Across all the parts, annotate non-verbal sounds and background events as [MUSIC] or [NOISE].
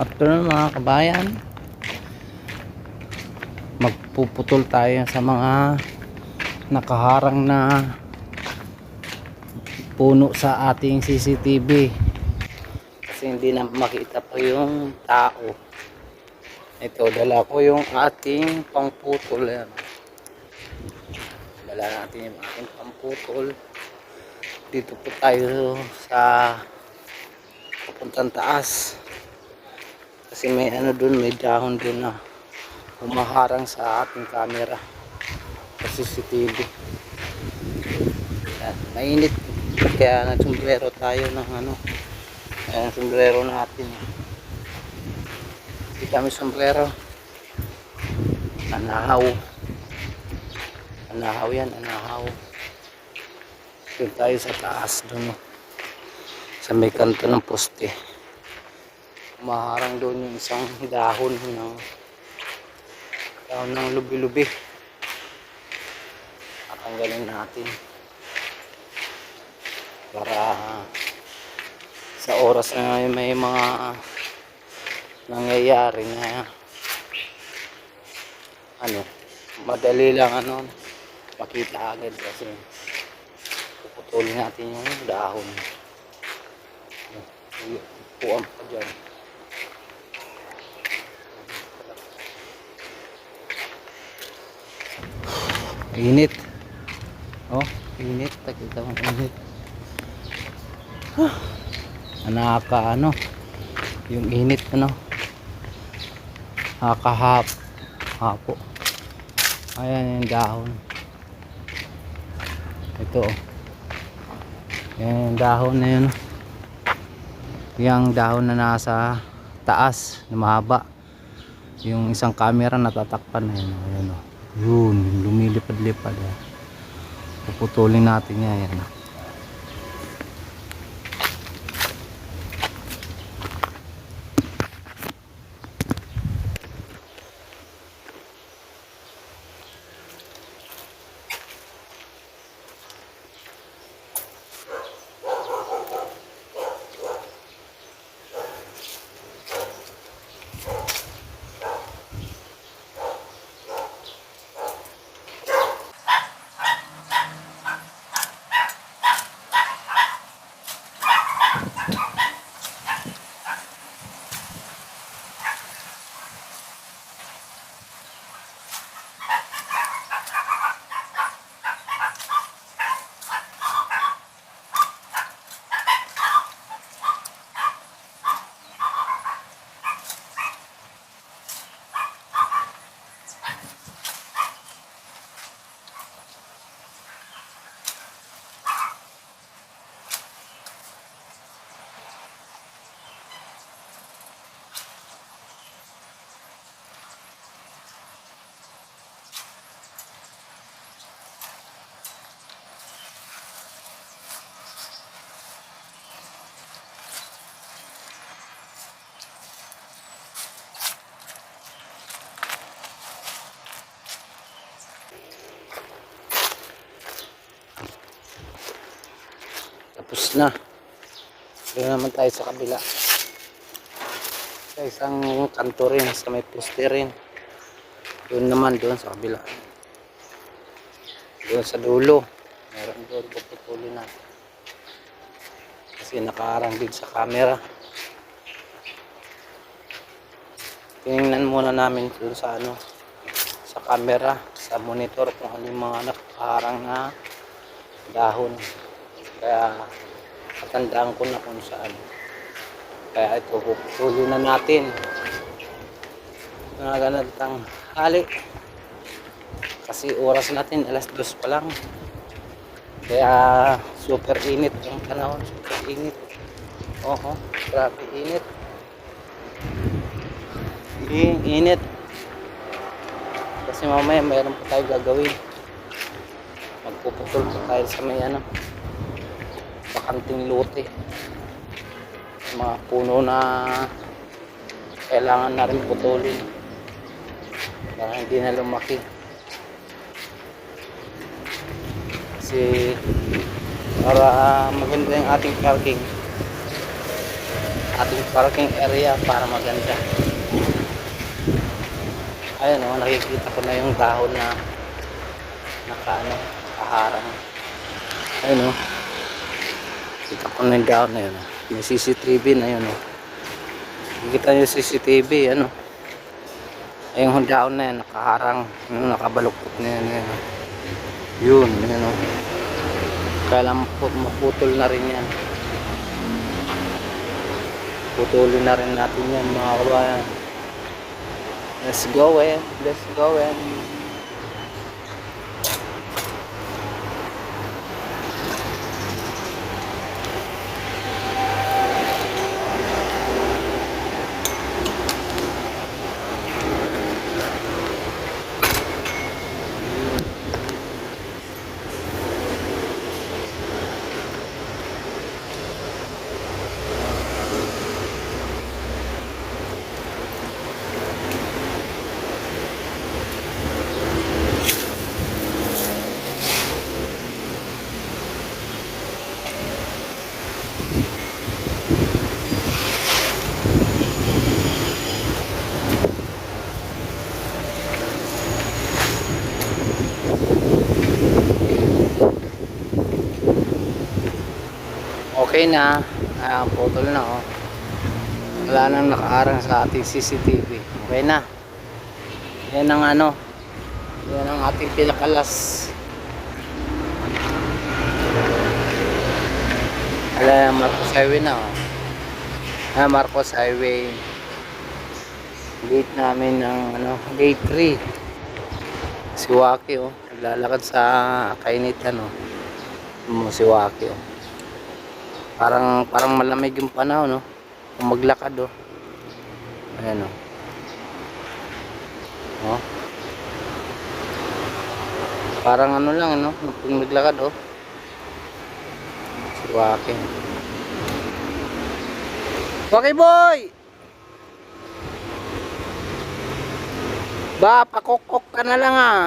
afternoon mga kabayan. Magpuputol tayo sa mga nakaharang na puno sa ating CCTV kasi hindi na makita pa yung tao. Ito dala ko yung ating pangputol. Yan dala natin yung ating pangputol. Dito po tayo sa papuntang taas kasi may ano dun may dahon dun na humaharang sa ating camera sa CCTV Yan, mainit. Kaya nagsumbrero tayo ng ano ayan sombrero natin. Hindi kami sombrero anahaw. Anahaw yan anahaw. Doon tayo sa taas doon sa may kanto ng poste umaharang doon yung isang dahon ng dahon ng lubi-lubi. Tatanggalin natin. Para sa oras na may mga nangyayari na ano madali lang ano makita agad kasi puputulin natin yung dahon. Puwan pa dyan init. Oh init. Takita mo init. Ah, nakaka ano? Yung init ano? Nakakahap. Hapo. Ayan yung dahon. Ito oh. yan yung dahon na yun oh. yung dahon na nasa taas na mahaba. Yung isang camera natatakpan na yun oh. Ayan, oh. Yun lumilipad-lipad oh. puputulin natin yan yan Tapos na. Doon naman tayo sa kabila. Sa isang kanto rin, sa may poste rin. Doon naman, doon sa kabila. Doon sa dulo. Meron doon, puputulin natin. Kasi nakaharang din sa camera. Tingnan muna namin doon sa ano, sa camera, sa monitor kung ano yung mga nakaharang na dahon. Kaya matandaan ko na kung saan. Kaya ito, puputulin na natin. Mga ganatang hali. Kasi oras natin, alas dos pa lang. Kaya super init yung panahon. Super init. Oo, grabe init. I- init. Kasi mamaya mayroon pa tayo gagawin. Magpuputol pa tayo sa may ano bakanting lote mga puno na kailangan na rin putulin para hindi na lumaki kasi para maganda yung ating parking ating parking area para maganda. Ayun oh, nakikita ko na yung dahon na naka ano, kaharang. Ayun oh. Kita ko na yung dahon na yun. oh. Yung CCTV na yun oh. Nakikita nyo yung CCTV, ano. Ayun yung dahon na yan, nakaharang. Yung nakabaluktot na. Yun, oh. yun, yun oh. Pu- maputol na rin yan. Putulin na rin natin yan mga kabayan. Let's go in. Let's go in. Okay na. Ayan, putol na oh. Wala nang nakaarang sa ating CCTV. Okay na. Yan ang ano. Yan ang ating pinakalas. Wala yung Marcos Highway na oh. Ah, Marcos Highway. Gate namin ng ano, gate 3. Si Waki oh. Naglalakad sa kainitan oh. Si Waki oh. Parang parang malamig yung panahon, no? Kung maglakad, oh. Ayan, oh. Oh. Parang ano lang, no? Kung maglakad, oh. Si. Waki boy! Ba, pakokok ka na lang, ah.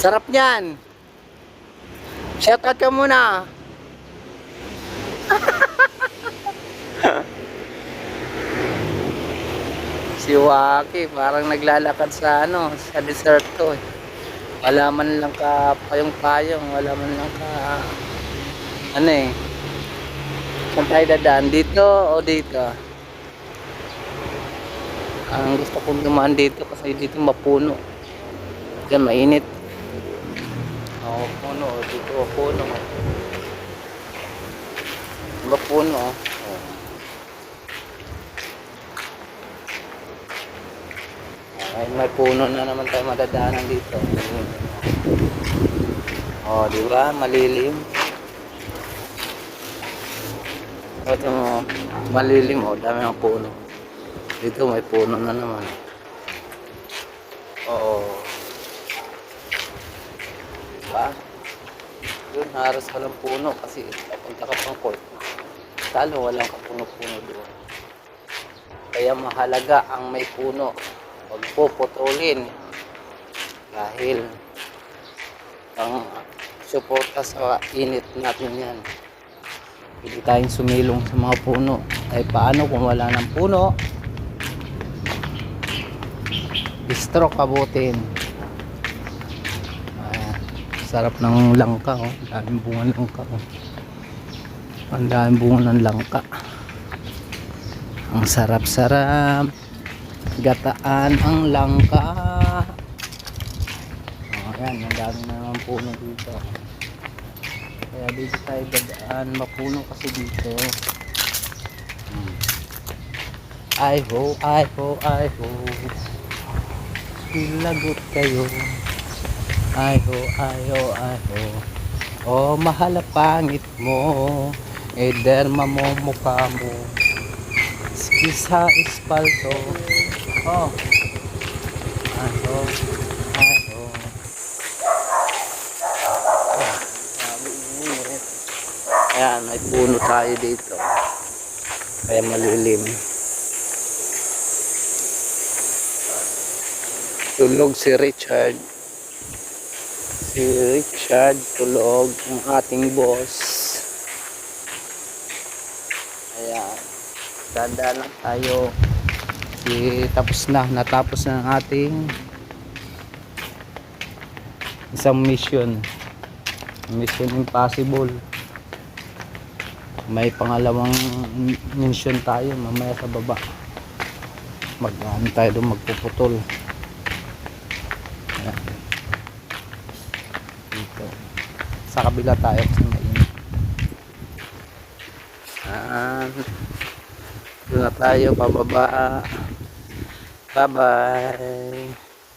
Sarap niyan. Shoutout ka muna. [LAUGHS] si Waki parang naglalakad sa ano sa deserto eh. wala man lang ka payong-payong wala man lang ka ano eh saan tayo dadaan dito o dito ang gusto kong dumaan dito kasi dito mapuno dyan mainit Oo, puno. Dito, puno. Diba puno? Oh. Ay, may puno na naman tayo madadaanan dito. Oh, di ba? Malilim. Ito mo, malilim oh, dami ng puno. Dito may puno na naman. Oo. Diba? Yun, haros walang puno kasi papunta ka pang court. Talo, walang kapuno-puno doon. Kaya mahalaga ang may puno. Huwag po putulin. Dahil ang suporta sa init natin yan. Hindi tayong sumilong sa mga puno. Ay paano kung wala ng puno? Stroke abutin. Ayan. Sarap ng langka oh. Daming bunga ng langka oh. Ang daming bunga ng langka. Ang sarap-sarap. Gataan ang langka. Oh, ayan, ang dami na naman puno dito. Kaya dito tayo dadaan. Mapuno kasi dito. Ay ho, ay ho, ay ho. Lagot kayo. Ay ho, ay ho, ay ho. Oh, mahal ang pangit mo. Eh, derma mo. Sa espalto. Oh. Grabe init. Ayan, may puno tayo dito. Kaya malilim. Tulog si Richard. Si Richard tulog ang ating boss. Ayan. Dadaan lang tayo. Si, tapos na. Natapos na ang ating isang mission. Mission impossible. May pangalawang mission tayo mamaya sa baba. Mag-ano tayo doon magpuputol. Ayan. Dito. Sa kabila tayo Ayan. Doon na tayo pababa. Bye bye.